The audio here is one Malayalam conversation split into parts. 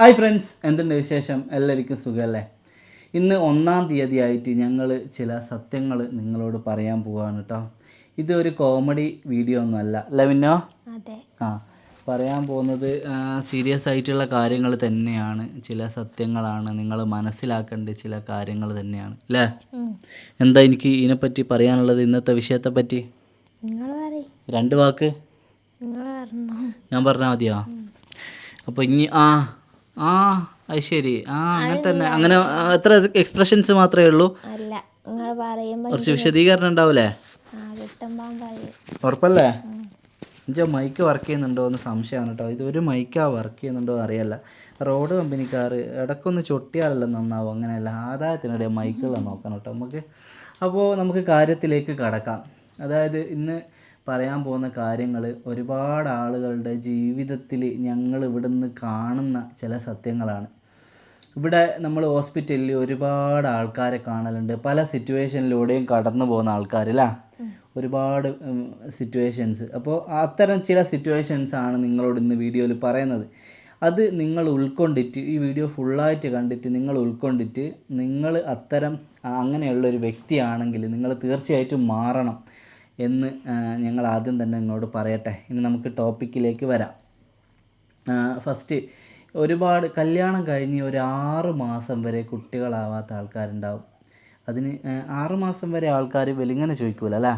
ഹായ് ഫ്രണ്ട്സ് എന്തുണ്ട് വിശേഷം? എല്ലാവർക്കും സുഖമല്ലേ? ഇന്ന് ഒന്നാം തീയതി ആയിട്ട് ഞങ്ങൾ ചില സത്യങ്ങൾ നിങ്ങളോട് പറയാൻ പോവാണ് കേട്ടോ. ഇതൊരു കോമഡി വീഡിയോ ഒന്നുമല്ല അല്ല പിന്നോ ആ പറയാൻ പോകുന്നത് സീരിയസ് ആയിട്ടുള്ള കാര്യങ്ങൾ തന്നെയാണ്. ചില സത്യങ്ങളാണ് നിങ്ങൾ മനസ്സിലാക്കേണ്ട ചില കാര്യങ്ങൾ തന്നെയാണ് അല്ലേ? എന്താ എനിക്ക് ഇതിനെപ്പറ്റി പറയാനുള്ളത്? ഇന്നത്തെ വിഷയത്തെ പറ്റി രണ്ട് വാക്ക്. ഞാൻ പറഞ്ഞാൽ മതിയോ? അപ്പോൾ ഇനി ആ ആ അത് ശരി ആ അങ്ങനെ തന്നെ. അങ്ങനെ എത്ര എക്സ്പ്രഷൻസ് മാത്രമേ ഉള്ളൂ? അല്ല നിങ്ങൾ പറയുമ്പോൾ കുറച്ച് വിശദീകരണം ഉണ്ടാവൂലേ? ഉറപ്പല്ലേ? എന്നുവെച്ചാൽ മൈക്ക് വർക്ക് ചെയ്യുന്നുണ്ടോ എന്ന് സംശയമാണ് കേട്ടോ ഇത് ഒരു മൈക്കാ വർക്ക് ചെയ്യുന്നുണ്ടോ അറിയല്ല അറിയില്ല. റോഡ് കമ്പനിക്കാർ ഇടക്കൊന്ന് ചൊട്ടിയാലല്ലോ നന്നാവും. അങ്ങനെയല്ല. ആദായത്തിനിടെ മൈക്കുകളാണ് നോക്കണം കേട്ടോ നമുക്ക് അപ്പോൾ നമുക്ക് കാര്യത്തിലേക്ക് കടക്കാം. അതായത് ഇന്ന് പറയാൻ പോകുന്ന കാര്യങ്ങൾ ഒരുപാട് ആളുകളുടെ ജീവിതത്തിൽ ഞങ്ങൾ ഇവിടുന്ന് കാണുന്ന ചില സത്യങ്ങളാണ്. ഇവിടെ നമ്മൾ ഹോസ്പിറ്റലിൽ ഒരുപാട് ആൾക്കാരെ കാണലുണ്ട്. പല സിറ്റുവേഷനിലൂടെയും കടന്നു പോകുന്ന ആൾക്കാരില്ല? ഒരുപാട് സിറ്റുവേഷൻസ്. അപ്പോൾ അത്തരം ചില സിറ്റുവേഷൻസ് ആണ് നിങ്ങളോട് ഇന്ന് വീഡിയോയിൽ പറയുന്നത്. അത് നിങ്ങൾ ഉൾക്കൊണ്ടിട്ട് ഈ വീഡിയോ ഫുള്ളായിട്ട് കണ്ടിട്ട് നിങ്ങൾ ഉൾക്കൊണ്ടിട്ട് നിങ്ങൾ അത്തരം അങ്ങനെയുള്ള ഒരു വ്യക്തിയാണെങ്കിൽ നിങ്ങൾ തീർച്ചയായിട്ടും മാറണം. എന്ന് ഞങ്ങൾ ആദ്യം തന്നെ നിങ്ങളോട് പറയട്ടെ. ഇനി നമുക്ക് ടോപ്പിക്കിലേക്ക് വരാം. ഫസ്റ്റ് ഒരുപാട് കല്യാണം കഴിഞ്ഞ് ഒരു ആറ് മാസം വരെ കുട്ടികളാവാത്ത ആൾക്കാരുണ്ടാവും. അതിന് ആറ് മാസം വരെ ആൾക്കാർ വെലിങ്ങനെ ചോദിക്കൂല അല്ലേ?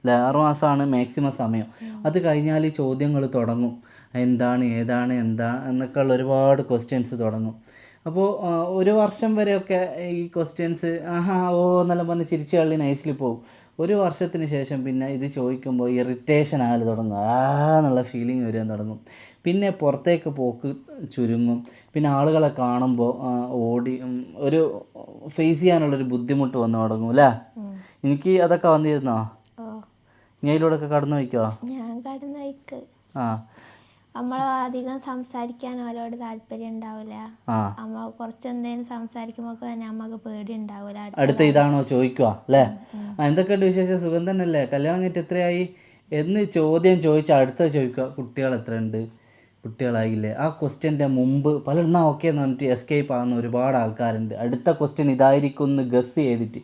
അല്ലേ? ആറ് മാസമാണ് മാക്സിമം സമയം. അത് കഴിഞ്ഞാൽ ചോദ്യങ്ങൾ തുടങ്ങും. എന്താണ് ഏതാണ് എന്താ എന്നൊക്കെയുള്ള ഒരുപാട് ക്വസ്റ്റ്യൻസ് തുടങ്ങും. അപ്പോൾ ഒരു വർഷം വരെയൊക്കെ ഈ ക്വസ്റ്റ്യൻസ് ആഹാ ഓ എന്നെല്ലാം പറഞ്ഞ് ചിരിച്ചു കള്ളി നൈസിൽ പോകും ഒരു വർഷത്തിന് ശേഷം പിന്നെ ഇത് ചോദിക്കുമ്പോൾ ഇറിറ്റേഷൻ ആകൽ തുടങ്ങും. ആ എന്നുള്ള ഫീലിംഗ് വരാൻ തുടങ്ങും. പിന്നെ പുറത്തേക്ക് പോക്ക് ചുരുങ്ങും. പിന്നെ ആളുകളെ കാണുമ്പോൾ ഓടി ഒരു ഫേസ് ചെയ്യാനുള്ളൊരു ബുദ്ധിമുട്ട് വന്നു തുടങ്ങും അല്ലേ? എനിക്ക് അതൊക്കെ വന്നിരുന്നോ? നീ അതിലൂടെ ഒക്കെ കടന്നു വയ്ക്കോ ഞാൻ കടന്നു വഴിക്ക് ആ. നമ്മൾ അധികം സംസാരിക്കാൻ അവരോട് താല്പര്യം ഉണ്ടാവില്ല നമ്മൾ കുറച്ച് എന്തെങ്കിലും സംസാരിക്കുമ്പോൾ തന്നെ നമുക്ക് പേടി ഉണ്ടാവില്ല അടുത്ത ഇതാണോ ചോദിക്കുക അല്ലേ? എന്തൊക്കെയുണ്ട് വിശേഷം? സുഖം തന്നെയല്ലേ? കല്യാണം കഴിഞ്ഞിട്ട് എത്രയായി? എന്ന് ചോദ്യം ചോദിച്ചാൽ അടുത്ത ചോദിക്കുക കുട്ടികൾ എത്രയുണ്ട്? കുട്ടികളായില്ലേ? ആ ക്വസ്റ്റ്യന്റെ മുമ്പ് പലരും എന്നാ ഓക്കെ എന്ന് പറഞ്ഞിട്ട് എസ്കേപ്പ് ആകുന്ന ഒരുപാട് ആൾക്കാരുണ്ട്. അടുത്ത ക്വസ്റ്റ്യൻ ഇതായിരിക്കും എന്ന് ഗസ് ചെയ്തിട്ട്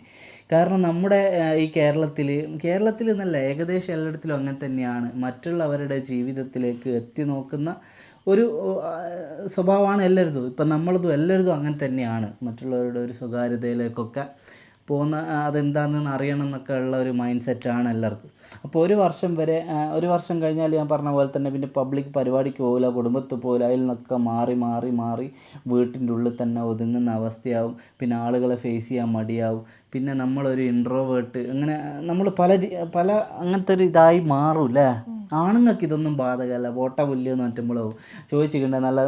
കാരണം നമ്മുടെ ഈ കേരളത്തിൽ കേരളത്തിൽ എന്നല്ല ഏകദേശം എല്ലായിടത്തിലും അങ്ങനെ തന്നെയാണ്. മറ്റുള്ളവരുടെ ജീവിതത്തിലേക്ക് എത്തി നോക്കുന്ന ഒരു സ്വഭാവമാണ് എല്ലാവരുതും ഇപ്പം നമ്മളതും എല്ലാവരുതും അങ്ങനെ തന്നെയാണ്. മറ്റുള്ളവരുടെ ഒരു സ്വകാര്യതയിലേക്കൊക്കെ പോകുന്ന അതെന്താണെന്ന് അറിയണം എന്നൊക്കെ ഉള്ള ഒരു മൈൻഡ് സെറ്റാണ് എല്ലാവർക്കും. അപ്പോൾ ഒരു വർഷം വരെ ഒരു വർഷം കഴിഞ്ഞാൽ ഞാൻ പറഞ്ഞ പോലെ തന്നെ പിന്നെ പബ്ലിക് പരിപാടിക്ക് പോകില്ല കുടുംബത്ത് പോകില്ല അതിൽ നിന്നൊക്കെ മാറി മാറി മാറി വീട്ടിന്റെ ഉള്ളിൽ തന്നെ ഒതുങ്ങുന്ന അവസ്ഥയാവും. പിന്നെ ആളുകളെ ഫേസ് ചെയ്യാൻ മടിയാവും. പിന്നെ നമ്മളൊരു ഇൻട്രോവേർട്ട് അങ്ങനെ നമ്മൾ പല പല അങ്ങനത്തെ ഒരു ഇതായി മാറും അല്ലേ? ആണുങ്ങൾക്ക് ഇതൊന്നും ബാധകമല്ല. വോട്ട പുല്ലിയെന്ന് പറ്റുമ്പോഴോ? ചോദിച്ചിട്ടുണ്ട് നല്ല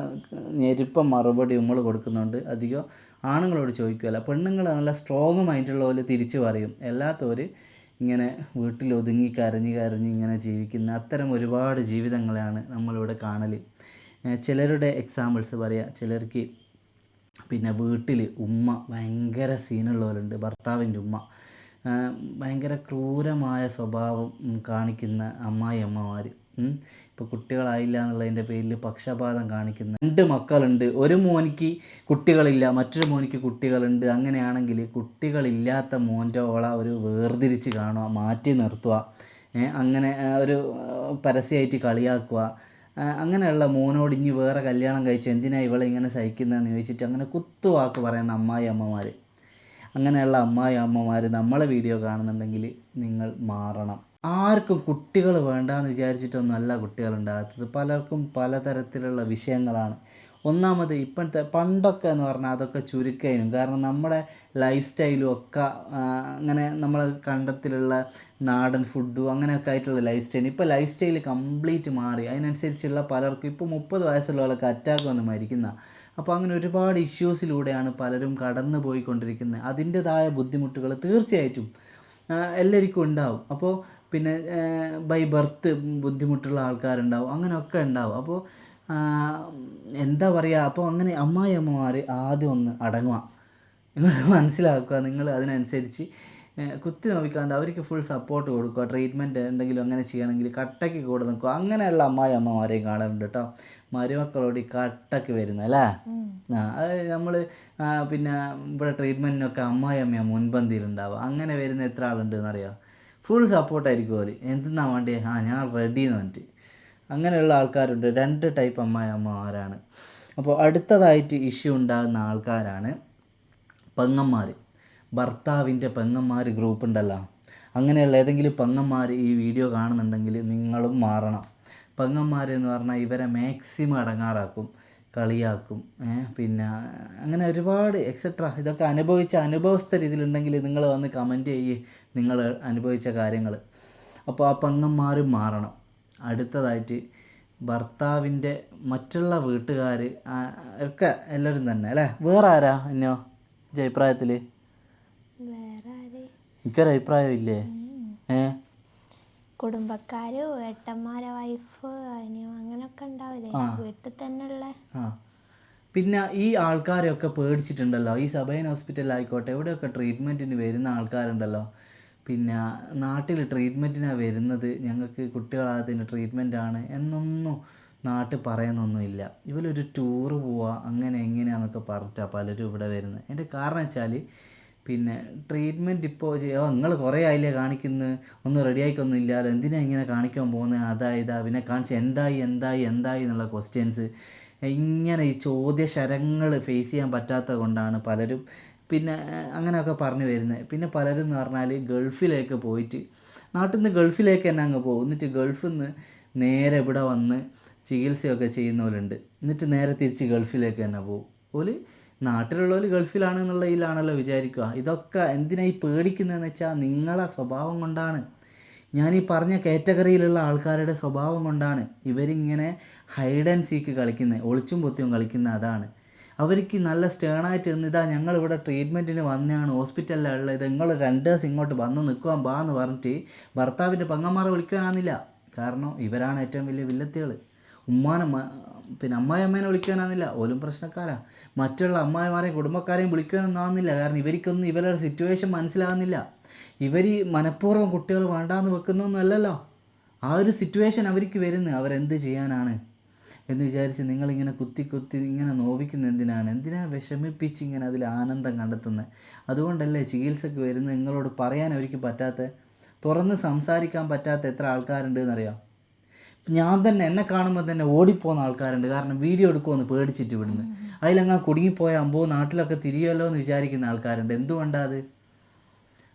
ഞെരുപ്പം മറുപടി നമ്മൾ കൊടുക്കുന്നുണ്ട്. അധികം ആണുങ്ങളോട് ചോദിക്കുകയല്ല. പെണ്ണുങ്ങൾ നല്ല സ്ട്രോങ് മൈൻഡുള്ള പോലെ തിരിച്ചു പറയും. അല്ലാത്തവർ ഇങ്ങനെ വീട്ടിൽ ഒതുങ്ങി കരഞ്ഞ് കരഞ്ഞ് ഇങ്ങനെ ജീവിക്കുന്ന അത്തരം ഒരുപാട് ജീവിതങ്ങളാണ് നമ്മളിവിടെ കാണൽ ചിലരുടെ എക്സാമ്പിൾസ് പറയാം. ചിലർക്ക് പിന്നെ വീട്ടിൽ ഉമ്മ ഭയങ്കര സീനുള്ളവരുണ്ട്. ഭർത്താവിന്റെ ഉമ്മ. ഭയങ്കര ക്രൂരമായ സ്വഭാവം കാണിക്കുന്ന അമ്മായി അമ്മമാർ ഇപ്പോൾ കുട്ടികളായില്ല എന്നുള്ളതിന്റെ പേരിൽ പക്ഷപാതം കാണിക്കുന്ന രണ്ട് മക്കളുണ്ട്. ഒരു മോനിക്ക് കുട്ടികളില്ല മറ്റൊരു മോനിക്ക് കുട്ടികളുണ്ട്. അങ്ങനെയാണെങ്കിൽ കുട്ടികളില്ലാത്ത മോന്റെ ഓള ഒരു വേർതിരിച്ച് കാണുക മാറ്റി നിർത്തുക അങ്ങനെ ഒരു പരസ്യമായിട്ട് കളിയാക്കുക. അങ്ങനെയുള്ള മോനോട് ഇനി വേറെ കല്യാണം കഴിച്ച് എന്തിനാ ഇവളെ ഇങ്ങനെ സഹിക്കുന്നതെന്ന് ചോദിച്ചിട്ട് അങ്ങനെ കുത്തുവാക്ക് പറയുന്ന അമ്മായി അമ്മമാർ അങ്ങനെയുള്ള അമ്മായി അമ്മമാർ നമ്മളെ വീഡിയോ കാണുന്നുണ്ടെങ്കിൽ നിങ്ങൾ മാറണം. ആർക്കും കുട്ടികൾ വേണ്ടാന്ന് വിചാരിച്ചിട്ടൊന്നുമല്ല കുട്ടികൾ ഉണ്ടാകാത്തത്. പലർക്കും പലതരത്തിലുള്ള വിഷയങ്ങളാണ്. ഒന്നാമത് ഇപ്പോഴത്തെ പണ്ടൊക്കെ എന്ന് പറഞ്ഞാൽ അതൊക്കെ ചുരുക്കതിനും കാരണം നമ്മുടെ ലൈഫ് സ്റ്റൈലും ഒക്കെ അങ്ങനെ നമ്മൾ കണ്ടത്തിലുള്ള നാടൻ ഫുഡും അങ്ങനെയൊക്കെ ആയിട്ടുള്ള ലൈഫ് സ്റ്റൈൽ ഇപ്പോൾ ലൈഫ് സ്റ്റൈൽ കംപ്ലീറ്റ് മാറി. അതിനനുസരിച്ചുള്ള പലർക്കും ഇപ്പോൾ മുപ്പത് വയസ്സുള്ളവർക്ക് അറ്റാക്ക് വന്ന് മരിക്കുന്ന. അപ്പോൾ അങ്ങനെ ഒരുപാട് ഇഷ്യൂസിലൂടെയാണ് പലരും കടന്നു പോയിക്കൊണ്ടിരിക്കുന്നത് അതിന്റെതായ ബുദ്ധിമുട്ടുകൾ തീർച്ചയായിട്ടും എല്ലാവർക്കും ഉണ്ടാവും. അപ്പോൾ പിന്നെ ബൈ ബർത്ത് ബുദ്ധിമുട്ടുള്ള ആൾക്കാരുണ്ടാവും. അങ്ങനെയൊക്കെ ഉണ്ടാവും. അപ്പോൾ എന്താ പറയുക അപ്പോൾ അങ്ങനെ അമ്മായിയമ്മമാർ ആദ്യം ഒന്ന് അടങ്ങുക. നിങ്ങൾ മനസ്സിലാക്കുക നിങ്ങൾ അതിനനുസരിച്ച് കുത്തി നോക്കാണ്ട് അവർക്ക് ഫുൾ സപ്പോർട്ട് കൊടുക്കുക ട്രീറ്റ്മെന്റ് എന്തെങ്കിലും അങ്ങനെ ചെയ്യണമെങ്കിൽ കട്ടയ്ക്ക് കൂടെ നിൽക്കുക. അങ്ങനെയുള്ള അമ്മായി അമ്മമാരെയും കാണാറുണ്ട് കേട്ടോ. മരുമക്കളോട് ഈ കട്ടയ്ക്ക് വരുന്നത് അല്ലേ? ആ അത് നമ്മൾ പിന്നെ ഇവിടെ ട്രീറ്റ്മെന്റിനൊക്കെ അമ്മായി അമ്മയാണ് മുൻപന്തിയിലുണ്ടാവുക. അങ്ങനെ വരുന്ന എത്ര ആളുണ്ട് എന്നറിയാം ഫുൾ സപ്പോർട്ടായിരിക്കും അവർ എന്തെന്നാ വേണ്ടി? ആ ഞാൻ റെഡി എന്ന് പറഞ്ഞിട്ട്. അങ്ങനെയുള്ള ആൾക്കാരുണ്ട്. രണ്ട് ടൈപ്പ് അമ്മായി അമ്മമാരാണ് അപ്പോൾ അടുത്തതായിട്ട് ഇഷ്യൂ ഉണ്ടാകുന്ന ആൾക്കാരാണ് പെങ്ങന്മാർ ഭർത്താവിന്റെ പെങ്ങന്മാർ ഗ്രൂപ്പ് ഉണ്ടല്ലോ. അങ്ങനെയുള്ള ഏതെങ്കിലും പെങ്ങന്മാർ ഈ വീഡിയോ കാണുന്നുണ്ടെങ്കിൽ നിങ്ങളും മാറണം. പെങ്ങന്മാർ എന്ന് പറഞ്ഞാൽ ഇവരെ മാക്സിമം അടങ്ങാറാക്കും കളിയാക്കും പിന്നെ അങ്ങനെ ഒരുപാട് എക്സെട്ര ഇതൊക്കെ അനുഭവിച്ച അനുഭവസ്ഥ രീതിയിലുണ്ടെങ്കിൽ നിങ്ങൾ വന്ന് കമന്റ് ചെയ്യ്. നിങ്ങൾ അനുഭവിച്ച കാര്യങ്ങൾ. അപ്പോൾ ആ പെങ്ങന്മാർ മാറണം. അടുത്തതായിട്ട് ഭർത്താവിന്റെ മറ്റുള്ള വീട്ടുകാർ ഒക്കെ എല്ലാവരും തന്നെ അല്ലേ? വേറെ ആരാ എന്നോ അഭിപ്രായത്തിൽ? വേറെ ആര്? എനിക്കൊരു അഭിപ്രായം ഇല്ലേ? ഏ? കുടുംബക്കാര് ഏട്ടന്മാരെ വൈഫ് അങ്ങനെയൊക്കെ ഉണ്ടാവില്ലേ? വീട്ടിൽ തന്നെയുള്ള പിന്നെ ഈ ആൾക്കാരെയൊക്കെ പേടിച്ചിട്ടുണ്ടല്ലോ? ഈ സബൈൻ ഹോസ്പിറ്റലിലായിക്കോട്ടെ എവിടെയൊക്കെ ട്രീറ്റ്മെന്റിന് വരുന്ന ആൾക്കാരുണ്ടല്ലോ? പിന്നെ നാട്ടിൽ ട്രീറ്റ്മെന്റിനാണ് വരുന്നത് ഞങ്ങൾക്ക് കുട്ടികളാകത്തിന് ട്രീറ്റ്മെന്റാണ് എന്നൊന്നും നാട്ടിൽ പറയുന്നൊന്നുമില്ല. ഇവരൊരു ടൂറ് പോവുക അങ്ങനെ എങ്ങനെയാണെന്നൊക്കെ പറഞ്ഞിട്ടാണ് പലരും ഇവിടെ വരുന്നത്. എന്റെ കാരണം വെച്ചാൽ പിന്നെ ട്രീറ്റ്മെന്റ് ഇപ്പോൾ ഓ നിങ്ങൾ കുറേ ആയില്ലേ കാണിക്കുന്നത് ഒന്നും റെഡിയായിക്കൊന്നും ഇല്ലല്ലോ എന്തിനാ ഇങ്ങനെ കാണിക്കാൻ പോകുന്നത് അതാ ഇതാ പിന്നെ കാണിച്ച് എന്തായി എന്തായി എന്തായി എന്നുള്ള ക്വസ്റ്റ്യൻസ് ഇങ്ങനെ ഈ ചോദ്യശരങ്ങൾ ഫേസ് ചെയ്യാൻ പറ്റാത്തത് കൊണ്ടാണ് പലരും പിന്നെ അങ്ങനെയൊക്കെ പറഞ്ഞു വരുന്നത്. പിന്നെ പലരും എന്ന് പറഞ്ഞാൽ ഗൾഫിലേക്ക് പോയിട്ട് നാട്ടിൽ നിന്ന് ഗൾഫിലേക്ക് തന്നെ അങ്ങ് പോകും. എന്നിട്ട് ഗൾഫിൽ നിന്ന് നേരെ ഇവിടെ വന്ന് ചികിത്സയൊക്കെ ചെയ്യുന്നവരുണ്ട്. എന്നിട്ട് നേരെ തിരിച്ച് ഗൾഫിലേക്ക് തന്നെ പോകും. ഓൽ നാട്ടിലുള്ളവർ ഗൾഫിലാണ് എന്നുള്ള ഇതിലാണല്ലോ വിചാരിക്കുക. ഇതൊക്കെ എന്തിനായി പേടിക്കുന്നതെന്ന് വെച്ചാൽ നിങ്ങളെ സ്വഭാവം കൊണ്ടാണ്. ഞാൻ ഈ പറഞ്ഞ കാറ്റഗറിയിലുള്ള ആൾക്കാരുടെ സ്വഭാവം കൊണ്ടാണ് ഇവരിങ്ങനെ ഹൈഡ് ആൻഡ് സീക്ക് കളിക്കുന്നത്. ഒളിച്ചും പൊത്തിയും കളിക്കുന്ന അതാണ്. അവർക്ക് നല്ല സ്റ്റേണായിട്ട് നിന്ന് ഇതാ ഞങ്ങളിവിടെ ട്രീറ്റ്മെന്റിന് വന്നതാണ് ഹോസ്പിറ്റലിലുള്ള ഇത് നിങ്ങൾ രണ്ട് ദിവസം ഇങ്ങോട്ട് വന്ന് നിൽക്കുവാൻ ബാ എന്ന് പറഞ്ഞിട്ട് ഭർത്താവിന്റെ പങ്ങന്മാരെ വിളിക്കാനാന്നില്ല കാരണം ഇവരാണ് ഏറ്റവും വലിയ വില്ലത്തികൾ ഉമ്മാനെ പിന്നെ അമ്മായി അമ്മേനെ വിളിക്കാനാന്നില്ല ഓലും പ്രശ്നക്കാരാ. മറ്റുള്ള അമ്മായിമാരെയും കുടുംബക്കാരെയും വിളിക്കാനൊന്നും ആവുന്നില്ല കാരണം ഇവർക്കൊന്നും ഇവരുടെ സിറ്റുവേഷൻ മനസ്സിലാകുന്നില്ല. ഇവർ മനഃപൂർവം കുട്ടികൾ വേണ്ടാന്ന് വെക്കുന്നൊന്നും അല്ലല്ലോ ആ ഒരു സിറ്റുവേഷൻ അവർക്ക് വരുന്നത് അവരെന്ത് ചെയ്യാനാണ്? എന്ന് വിചാരിച്ച് നിങ്ങളിങ്ങനെ കുത്തി കുത്തി ഇങ്ങനെ നോവിക്കുന്ന എന്തിനാണ്? എന്തിനാണ് വിഷമിപ്പിച്ച് ഇങ്ങനെ അതിൽ ആനന്ദം കണ്ടെത്തുന്നത് അതുകൊണ്ടല്ലേ ചികിത്സക്ക് വരുന്നത് നിങ്ങളോട് പറയാൻ അവർക്ക് പറ്റാത്ത തുറന്ന് സംസാരിക്കാൻ പറ്റാത്ത എത്ര ആൾക്കാരുണ്ട് എന്നറിയാം? ഞാൻ തന്നെ എന്നെ കാണുമ്പോൾ തന്നെ ഓടിപ്പോകുന്ന ആൾക്കാരുണ്ട്. കാരണം വീഡിയോ എടുക്കുമെന്ന് പേടിച്ചിട്ട് ഇവിടുന്ന്. അതിലങ്ങ് കുടുങ്ങിപ്പോയ അമ്പോ നാട്ടിലൊക്കെ തിരിയല്ലോ എന്ന് വിചാരിക്കുന്ന ആൾക്കാരുണ്ട്. എന്തുകൊണ്ടാണ് അത്?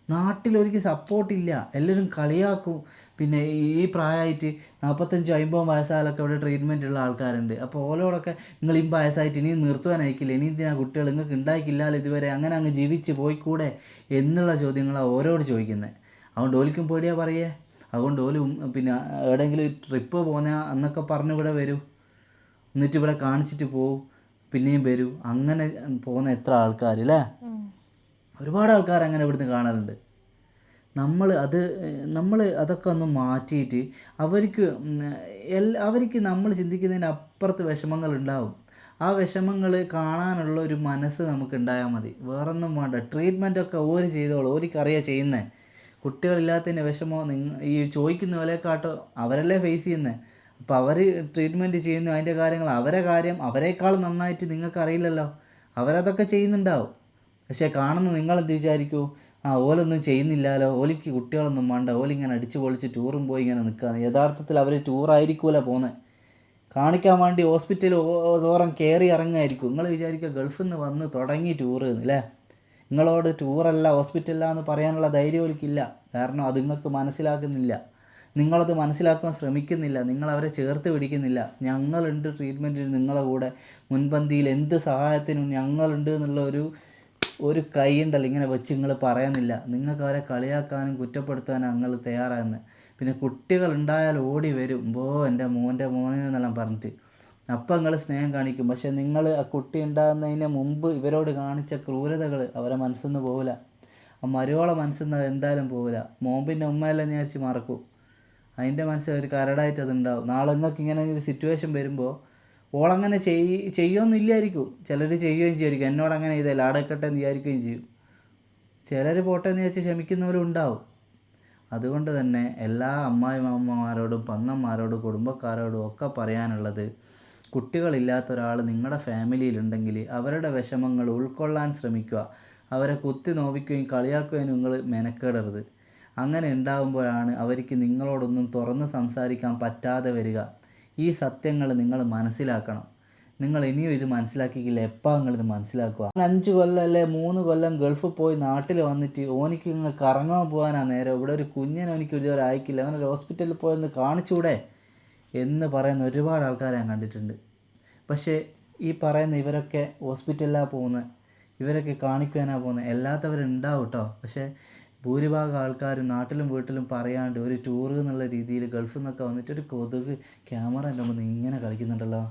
നാട്ടിലൊരിക്കൽ സപ്പോർട്ടില്ല. എല്ലാവരും കളിയാക്കും. പിന്നെ ഈ പ്രായമായിട്ട് നാൽപ്പത്തഞ്ചോ അമ്പതോ വയസ്സായാലൊക്കെ ഇവിടെ ട്രീറ്റ്മെന്റ് ഉള്ള ആൾക്കാരുണ്ട്. അപ്പോൾ ഓലോടൊക്കെ നിങ്ങൾ ഈ വയസ്സായിട്ട് ഇനി നിർത്തുവാനായിക്കില്ല ഇനി ഇതിനാ കുട്ടികൾ നിങ്ങൾക്ക് ഉണ്ടായിക്കില്ലല്ലോ ഇതുവരെ? അങ്ങനെ അങ്ങ് ജീവിച്ച് പോയിക്കൂടെ എന്നുള്ള ചോദ്യങ്ങളാണ് ഓരോട് ചോദിക്കുന്നത് അതുകൊണ്ട് ഓലിക്കും പേടിയാ പറയേ അതുകൊണ്ട് ഓലും പിന്നെ എവിടെയെങ്കിലും ട്രിപ്പ് പോകുന്ന അന്നൊക്കെ പറഞ്ഞ് ഇവിടെ വരൂ. എന്നിട്ട് ഇവിടെ കാണിച്ചിട്ട് പോവും. പിന്നെയും വരൂ. അങ്ങനെ പോകുന്ന എത്ര ആൾക്കാർ അല്ലേ ഒരുപാട് ആൾക്കാർ അങ്ങനെ ഇവിടുന്ന് കാണലുണ്ട് നമ്മൾ അത് നമ്മൾ അതൊക്കെ ഒന്ന് മാറ്റിയിട്ട് അവർക്ക് അവർക്ക് നമ്മൾ ചിന്തിക്കുന്നതിന് അപ്പുറത്ത് വിഷമങ്ങൾ ഉണ്ടാവും. ആ വിഷമങ്ങൾ കാണാനുള്ള ഒരു മനസ്സ് നമുക്ക് ഉണ്ടായാൽ മതി. വേറൊന്നും വേണ്ട. ട്രീറ്റ്മെന്റൊക്കെ ഓര് ചെയ്തോളൂ. ഓരിക്കറിയാം ചെയ്യുന്നത് കുട്ടികളില്ലാത്തതിന്റെ വിഷമോ നിങ്ങൾ ഈ ചോദിക്കുന്ന പോലെക്കാട്ടോ അവരല്ലേ ഫേസ് ചെയ്യുന്നത് അപ്പോൾ അവർ ട്രീറ്റ്മെന്റ് ചെയ്യുന്നു അതിന്റെ കാര്യങ്ങൾ അവരെ കാര്യം അവരെക്കാൾ നന്നായിട്ട് നിങ്ങൾക്ക് അറിയില്ലല്ലോ അവരതൊക്കെ ചെയ്യുന്നുണ്ടാവും. പക്ഷേ കാണുന്ന നിങ്ങൾ എന്ത് വിചാരിക്കൂ? ആ ഓലൊന്നും ചെയ്യുന്നില്ലല്ലോ ഓലിക്ക് കുട്ടികളൊന്നും വേണ്ട. ഓലിങ്ങനെ അടിച്ചു പൊളിച്ച് ടൂറും പോയി ഇങ്ങനെ നിൽക്കുകയാണ് യഥാർത്ഥത്തിൽ അവർ ടൂറായിരിക്കൂല പോകുന്നത് കാണിക്കാൻ വേണ്ടി ഹോസ്പിറ്റൽ തോറും കയറി ഇറങ്ങുമായിരിക്കും. നിങ്ങൾ വിചാരിക്കുക ഗൾഫിൽ നിന്ന് വന്ന് തുടങ്ങി ടൂറ് അല്ലേ നിങ്ങളോട് ടൂറല്ല ഹോസ്പിറ്റലല്ല എന്ന് പറയാനുള്ള ധൈര്യം ഒരിക്കില്ല കാരണം അത് നിങ്ങൾക്ക് മനസ്സിലാക്കുന്നില്ല. നിങ്ങളത് മനസ്സിലാക്കാൻ ശ്രമിക്കുന്നില്ല. നിങ്ങൾ അവരെ ചേർത്ത് പിടിക്കുന്നില്ല. ഞങ്ങളുണ്ട് ട്രീറ്റ്മെന്റിന് നിങ്ങളെ കൂടെ. മുൻപന്തിയിൽ എന്ത് സഹായത്തിനും ഞങ്ങളുണ്ട് എന്നുള്ള ഒരു ഒരു കൈ ഉണ്ടല്ലോ ഇങ്ങനെ വെച്ച് നിങ്ങൾ പറയുന്നില്ല നിങ്ങൾക്ക് അവരെ കളിയാക്കാനും കുറ്റപ്പെടുത്താനും നിങ്ങൾ തയ്യാറാകുന്നത് പിന്നെ കുട്ടികൾ ഉണ്ടായാൽ ഓടി വരും. ബോ എന്റെ മോന്റെ മോനെ എന്നെല്ലാം പറഞ്ഞിട്ട്. അപ്പം നിങ്ങൾ സ്നേഹം കാണിക്കും. പക്ഷെ നിങ്ങൾ ആ കുട്ടി ഉണ്ടാകുന്നതിന് മുമ്പ് ഇവരോട് കാണിച്ച ക്രൂരതകൾ അവരെ മനസ്സിൽ നിന്ന് പോകില്ല ആ മരുവോളെ മനസ്സിൽ നിന്ന് എന്തായാലും പോകില്ല മോമ്പിന്റെ ഉമ്മയെല്ലാം വിചാരിച്ച് മറക്കും. അതിന്റെ മനസ്സിൽ ഒരു കരടായിട്ട് അതുണ്ടാവും. നാളെ നിങ്ങൾക്ക് ഇങ്ങനെ ഒരു സിറ്റുവേഷൻ വരുമ്പോൾ ഓളങ്ങനെ ചെയ് ചെയ്യുമെന്നില്ലായിരിക്കും ചിലർ ചെയ്യുകയും ചെയ്യുമായിരിക്കും എന്നോട് അങ്ങനെ ചെയ്തല്ല ലാടക്കട്ടെ എന്ന് വിചാരിക്കുകയും ചെയ്യും. ചിലർ പോട്ടെ എന്ന് വെച്ച് ക്ഷമിക്കുന്നവരും ഉണ്ടാവും. അതുകൊണ്ട് തന്നെ എല്ലാ അമ്മായിമാമ്മമാരോടും പങ്ങന്മാരോടും കുടുംബക്കാരോടും ഒക്കെ പറയാനുള്ളത് കുട്ടികളില്ലാത്ത ഒരാൾ നിങ്ങളുടെ ഫാമിലിയിലുണ്ടെങ്കിൽ അവരുടെ വിഷമങ്ങൾ ഉൾക്കൊള്ളാൻ ശ്രമിക്കുക. അവരെ കുത്തി നോവിക്കുകയും കളിയാക്കുകയും നിങ്ങൾ മെനക്കേടരുത്. അങ്ങനെ ഉണ്ടാകുമ്പോഴാണ് അവർക്ക് നിങ്ങളോടൊന്നും തുറന്ന് സംസാരിക്കാൻ പറ്റാതെ വരിക. ഈ സത്യങ്ങൾ നിങ്ങൾ മനസ്സിലാക്കണം. നിങ്ങൾ ഇനിയും ഇത് മനസ്സിലാക്കിയില്ല എപ്പോൾ നിങ്ങൾ ഇത് മനസ്സിലാക്കുക? അഞ്ച് കൊല്ലം അല്ലേ മൂന്ന് കൊല്ലം ഗൾഫിൽ പോയി നാട്ടിൽ വന്നിട്ട് ഓനിക്ക് ഇങ്ങ് കറങ്ങാൻ പോകാനാണ് നേരം. ഇവിടെ ഒരു കുഞ്ഞിനെ എനിക്ക് ഇതുവരെ അയക്കില്ല. അങ്ങനെ ഒരു ഹോസ്പിറ്റലിൽ പോയെന്ന് കാണിച്ചൂടെ എന്ന് പറയുന്ന ഒരുപാട് ആൾക്കാരെ ഞാൻ കണ്ടിട്ടുണ്ട്. പക്ഷേ ഈ പറയുന്ന ഇവരൊക്കെ ഹോസ്പിറ്റലിലാണ് പോകുന്നത്. ഇവരൊക്കെ കാണിക്കാനാണ് പോകുന്നത്. എല്ലാത്തവരുണ്ടാവും കേട്ടോ പക്ഷേ ഭൂരിഭാഗം ആൾക്കാരും നാട്ടിലും വീട്ടിലും പറയാണ്ട് ഒരു ടൂറ് എന്നുള്ള രീതിയിൽ ഗൾഫിൽ നിന്നൊക്കെ വന്നിട്ട് ഒരു കൊതുക് ക്യാമറ എന്റെ മുന്നിൽ ഇങ്ങനെ കളിക്കുന്നുണ്ടല്ലോ.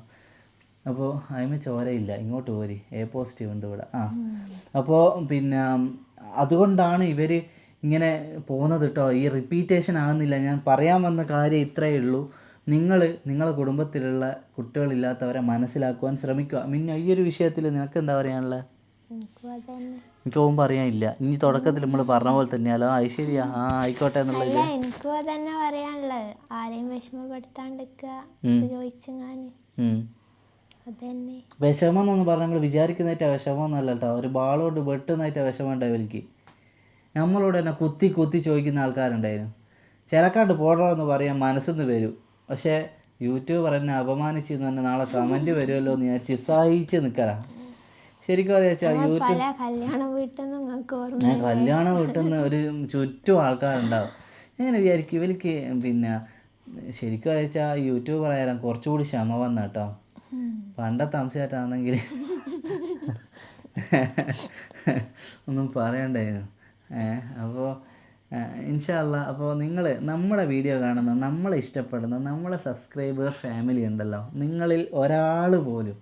അപ്പോൾ അതിന് ചോരയില്ല ഇങ്ങോട്ട് പോരി. എ പോസിറ്റീവ് ഉണ്ട് ഇവിടെ. ആ. അപ്പോൾ പിന്നെ അതുകൊണ്ടാണ് ഇവർ ഇങ്ങനെ പോകുന്നത് കേട്ടോ ഈ റിപ്പീറ്റേഷൻ ആകുന്നില്ല ഞാൻ പറയാൻ വന്ന കാര്യം ഇത്രയേ ഉള്ളൂ. നിങ്ങൾ നിങ്ങളെ കുടുംബത്തിലുള്ള കുട്ടികളില്ലാത്തവരെ മനസ്സിലാക്കുവാൻ ശ്രമിക്കുക. പിന്നെ ഈ ഒരു വിഷയത്തിൽ നിനക്ക് എന്താ പറയാനുള്ളത് എനിക്കും അതന്നെ പറയാനില്ല ഇനി തുടക്കത്തിൽ നമ്മൾ പറഞ്ഞ പോലെ തന്നെയാലോ? അത് ശരിയാ. ആ ആയിക്കോട്ടെ എന്നുള്ള അല്ല എനിക്കും അതന്നെ പറയാനുള്ളത്. ആരെയും വിഷമപ്പെടുത്താണ്ടിരിക്കുക വിഷമം എന്നൊന്നും പറഞ്ഞാൽ നമ്മൾ വിചാരിക്കുന്നതായിട്ട് വിഷമം എന്നല്ല കേട്ടോ. ഒരു ബാളോട് വെട്ടുന്നതായിട്ട് വിഷമം ഉണ്ടായി എനിക്ക് നമ്മളോട് തന്നെ കുത്തി കുത്തി ചോദിക്കുന്ന ആൾക്കാരുണ്ടായിരുന്നു. ചിലക്കാണ്ട് പോടണമെന്ന് പറയാൻ മനസ്സിന്ന് വരും. പക്ഷേ യൂട്യൂബർ എന്നെ അപമാനിച്ചു തന്നെ നാളെ കമന്റ് വരുമല്ലോ എന്ന് ഞാൻ ചിസായിച്ച് നിൽക്കലാ ശരിക്കും പറയാ വെച്ചാൽ യൂട്യൂബ് കല്യാണ വീട്ടിൽ നിന്ന് ഞാൻ കല്യാണം ഒരു ചുറ്റും ആൾക്കാരുണ്ടാവും. ഞാൻ വിചാരിക്കും ഇവർക്ക് പിന്നെ ശരിക്കും വെച്ചാൽ യൂട്യൂബ് പറയാൻ കുറച്ചുകൂടി ക്ഷമ വന്ന കേട്ടോ പണ്ടത്തെ അംശമായിട്ടാണെങ്കിൽ ഒന്നും പറയണ്ടായിരുന്നു. ഏഹ് അപ്പോൾ ഇൻഷാല്ല അപ്പോൾ നിങ്ങൾ നമ്മുടെ വീഡിയോ കാണുന്ന നമ്മളെ ഇഷ്ടപ്പെടുന്ന നമ്മളെ സബ്സ്ക്രൈബർ ഫാമിലി ഉണ്ടല്ലോ നിങ്ങളിൽ ഒരാൾ പോലും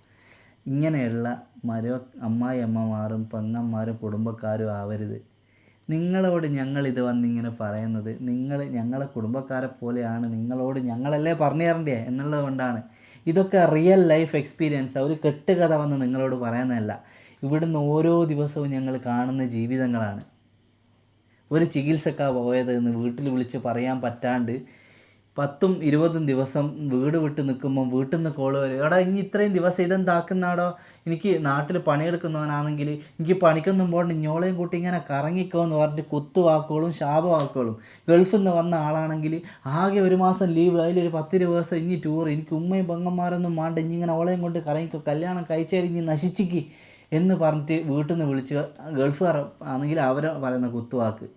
ഇങ്ങനെയുള്ള മരോ അമ്മായിയമ്മമാരും പെങ്ങന്മാരും കുടുംബക്കാരും ആവരുത്. നിങ്ങളോട് ഞങ്ങളിത് വന്നിങ്ങനെ പറയുന്നത് നിങ്ങൾ ഞങ്ങളെ കുടുംബക്കാരെ പോലെയാണ് നിങ്ങളോട് ഞങ്ങളല്ലേ പറഞ്ഞു തരണ്ടേ എന്നുള്ളത് കൊണ്ടാണ്. ഇതൊക്കെ റിയൽ ലൈഫ് എക്സ്പീരിയൻസ് ഒരു കെട്ടുകഥ വന്ന് നിങ്ങളോട് പറയുന്നതല്ല. ഇവിടുന്ന് ഓരോ ദിവസവും ഞങ്ങൾ കാണുന്ന ജീവിതങ്ങളാണ്. ഒരു ചികിത്സക്കാ പോയത് എന്ന് വീട്ടിൽ വിളിച്ച് പറയാൻ പറ്റാണ്ട് പത്തും ഇരുപതും ദിവസം വീട് വിട്ട് നിൽക്കുമ്പോൾ വീട്ടിൽ നിന്ന് കോൾ വരും. എടാ ഇനി ഇത്രയും ദിവസം ഇതെന്താക്കുന്നാടോ? എനിക്ക് നാട്ടിൽ പണിയെടുക്കുന്നവനാണെങ്കിൽ എനിക്ക് പണിക്കൊന്നും പോകണ്ട ഇഞ്ഞോളെയും കൂട്ടി ഇങ്ങനെ കറങ്ങിക്കോ എന്ന് പറഞ്ഞിട്ട് കുത്തുവാക്കുകളും ശാപവാക്കുകളും ഗൾഫിൽ നിന്ന് വന്ന ആളാണെങ്കിൽ ആകെ ഒരു മാസം ലീവ് അതിലൊരു പത്ത് ദിവസം ഇനി ടൂർ എനിക്ക് ഉമ്മയും പെങ്ങന്മാരൊന്നും വേണ്ട ഇനി ഇങ്ങനെ ഓളെയും കൊണ്ട് കറങ്ങിക്കോ കല്യാണം കഴിച്ചേരിഞ്ഞ് നശിച്ചിക്ക് എന്ന് പറഞ്ഞിട്ട് വീട്ടിൽ നിന്ന് വിളിച്ച് ഗൾഫുകാർ ആണെങ്കിൽ അവരെ പറയുന്ന കുത്തുവാക്ക്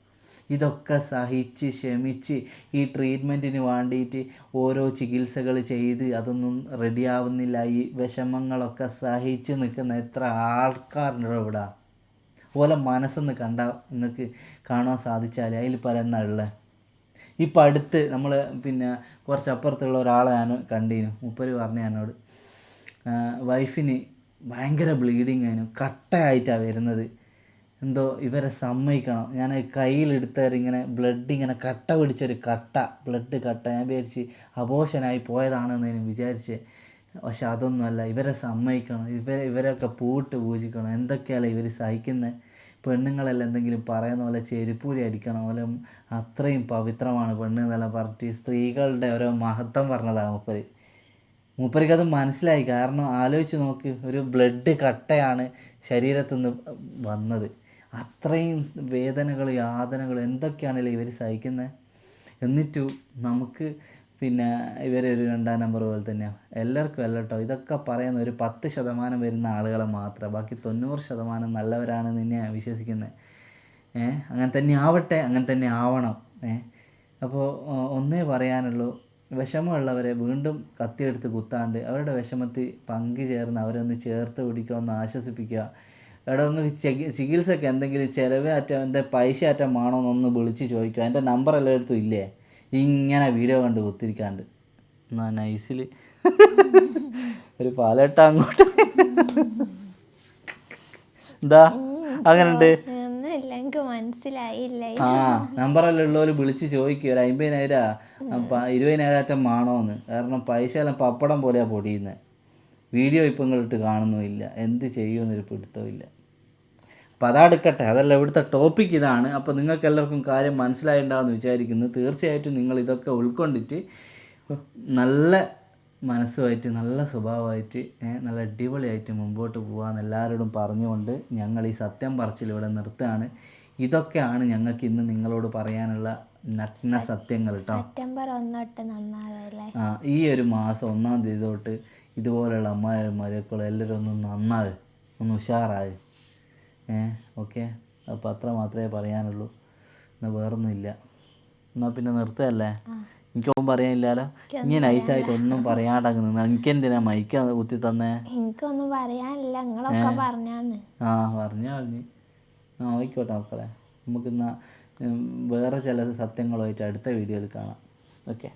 ഇതൊക്കെ സഹിച്ച് ക്ഷമിച്ച് ഈ ട്രീറ്റ്മെന്റിന് വേണ്ടിയിട്ട് ഓരോ ചികിത്സകൾ ചെയ്ത് അതൊന്നും റെഡിയാവുന്നില്ല ഈ വിഷമങ്ങളൊക്കെ സഹിച്ച് നിൽക്കുന്ന എത്ര ആൾക്കാരുണ്ടോ ഇവിടെ? ഓലെ മനസ്സൊന്ന് കണ്ട നിങ്ങൾക്ക് കാണാൻ സാധിച്ചാൽ അതിൽ പല ഉള്ളത് ഇപ്പം അടുത്ത് നമ്മൾ പിന്നെ കുറച്ച് അപ്പുറത്തുള്ള ഒരാളെ ഞാൻ കണ്ടീനു. മുപ്പര് പറഞ്ഞു എന്നോട് വൈഫിന് ഭയങ്കര ബ്ലീഡിങ് ആയിരുന്നു കട്ടയായിട്ടാണ് വരുന്നത്. എന്തോ ഇവരെ സമ്മതിക്കണം. ഞാൻ കയ്യിലെടുത്തവർ ഇങ്ങനെ ബ്ലഡ് ഇങ്ങനെ കട്ട പിടിച്ചൊരു കട്ട ബ്ലഡ് കട്ട. ഞാൻ വിചാരിച്ച് അപോഷനായി പോയതാണെന്ന് ഞാൻ വിചാരിച്ച്. പക്ഷെ അതൊന്നുമല്ല ഇവരെ സമ്മതിക്കണം. ഇവരെ ഇവരൊക്കെ പൂട്ട് പൂജിക്കണം. എന്തൊക്കെയല്ല ഇവർ സഹിക്കുന്നത് പെണ്ണുങ്ങളെല്ലാം എന്തെങ്കിലും പറയുന്ന പോലെ ചെരുപ്പൂരി അടിക്കണം. പോലെ അത്രയും പവിത്രമാണ് പെണ്ണ് എന്നെല്ലാം പറഞ്ഞിട്ട് സ്ത്രീകളുടെ ഓരോ മഹത്വം പറഞ്ഞതാണ് മൂപ്പര്. മൂപ്പർക്ക് അത് മനസ്സിലായി. കാരണം ആലോചിച്ച് നോക്ക് ഒരു ബ്ലഡ് കട്ടയാണ് ശരീരത്തുനിന്ന് വന്നത്. അത്രയും വേദനകൾ യാതനകൾ എന്തൊക്കെയാണല്ലോ ഇവർ സഹിക്കുന്നത് എന്നിട്ടും നമുക്ക് പിന്നെ ഇവരെ ഒരു രണ്ടാം നമ്പർ പോലെ തന്നെയാണ് എല്ലാവർക്കും അല്ല കേട്ടോ ഇതൊക്കെ പറയുന്ന ഒരു പത്ത് ശതമാനം വരുന്ന ആളുകളെ മാത്രം. ബാക്കി തൊണ്ണൂറ് ശതമാനം നല്ലവരാണെന്ന് തന്നെയാണ് വിശ്വസിക്കുന്നത് ഏഹ് അങ്ങനെ തന്നെ ആവട്ടെ അങ്ങനെ തന്നെ ആവണം. ഏഹ് അപ്പോൾ ഒന്നേ പറയാനുള്ളൂ വിഷമമുള്ളവരെ വീണ്ടും കത്തിയെടുത്ത് കുത്താണ്ട് അവരുടെ വിഷമത്തിൽ പങ്കുചേർന്ന് അവരൊന്ന് ചേർത്ത് പിടിക്കുക ഒന്ന് ആശ്വസിപ്പിക്കുക. എടാ ഒന്ന് ചികിത്സയ്ക്ക് എന്തെങ്കിലും ചിലവ് അറ്റം എന്താ പൈസ അറ്റം വേണോ എന്നൊന്ന് വിളിച്ച് ചോദിക്കുക എന്റെ നമ്പർ എല്ലായിടത്തും ഇല്ലേ? ഇങ്ങനെ വീഡിയോ കണ്ട് കുത്തിരിക്കാണ്ട്. എന്നാ നൈസിൽ ഒരു പാലട്ട അങ്ങോട്ട്. എന്താ? അങ്ങനുണ്ട്. മനസ്സിലായില്ല? ആ നമ്പറെല്ലാം ഉള്ളവർ വിളിച്ച് ചോദിക്കുക ഒരു അമ്പതിനായിരം ഇരുപതിനായിരം അറ്റം വേണോന്ന്. കാരണം പൈസ എല്ലാം പപ്പടം പോലെയാണ് പൊടിയുന്നത് വീഡിയോ ഇപ്പം ഇങ്ങോട്ട് കാണുന്നുമില്ല. എന്ത് ചെയ്യുമെന്നൊരു പിടുത്തമില്ല അപ്പം അതെടുക്കട്ടെ. അതല്ല ഇവിടുത്തെ ടോപ്പിക് ഇതാണ്. അപ്പോൾ നിങ്ങൾക്ക് എല്ലാവർക്കും കാര്യം മനസ്സിലായിട്ടുണ്ടാകുമെന്ന് വിചാരിക്കുന്നു. തീർച്ചയായിട്ടും നിങ്ങൾ ഇതൊക്കെ ഉൾക്കൊണ്ടിട്ട് നല്ല മനസ്സുമായിട്ട് നല്ല സ്വഭാവമായിട്ട് നല്ല അടിപൊളിയായിട്ട് മുമ്പോട്ട് പോകാമെന്ന് എല്ലാവരോടും പറഞ്ഞുകൊണ്ട് ഞങ്ങൾ ഈ സത്യം പറച്ചിൽ ഇവിടെ നിർത്തുകയാണ്. ഇതൊക്കെയാണ് ഞങ്ങൾക്ക് ഇന്ന് നിങ്ങളോട് പറയാനുള്ള നഗ്ന സത്യങ്ങൾ കേട്ടോ സെപ്റ്റംബർ ഒന്നോട്ട് നന്നാകല്ലേ ആ ഈ ഒരു മാസം ഒന്നാം തീയതി തൊട്ട് ഇതുപോലെയുള്ള അമ്മായിമാരെ ഇപ്പോൾ എല്ലാവരും ഒന്ന് നന്നാവ് ഒന്ന് ഉഷാറാവ്. ഏ ഓക്കെ? അപ്പോൾ അത്ര മാത്രമേ പറയാനുള്ളൂ. എന്നാൽ വേറൊന്നുമില്ല. എന്നാൽ പിന്നെ നിർത്തുകയല്ലേ എനിക്കൊന്നും പറയാനില്ലല്ലോ. ഇനി നൈസായിട്ട് ഒന്നും പറയാണ്ടങ്ങ് എനിക്ക് എന്തിനാ മൈക്ക് കുത്തി തന്നേ? എനിക്കൊന്നും പറയാനില്ല. നിങ്ങളൊക്കെ പറഞ്ഞാന്ന്. ആ പറഞ്ഞു പറഞ്ഞു ആ ആയിക്കോട്ടെ മക്കളെ. നമുക്കിന്നാ ഉം, വേറെ ചില സത്യങ്ങളുമായിട്ട് അടുത്ത വീഡിയോയിൽ കാണാം. ഓക്കെ?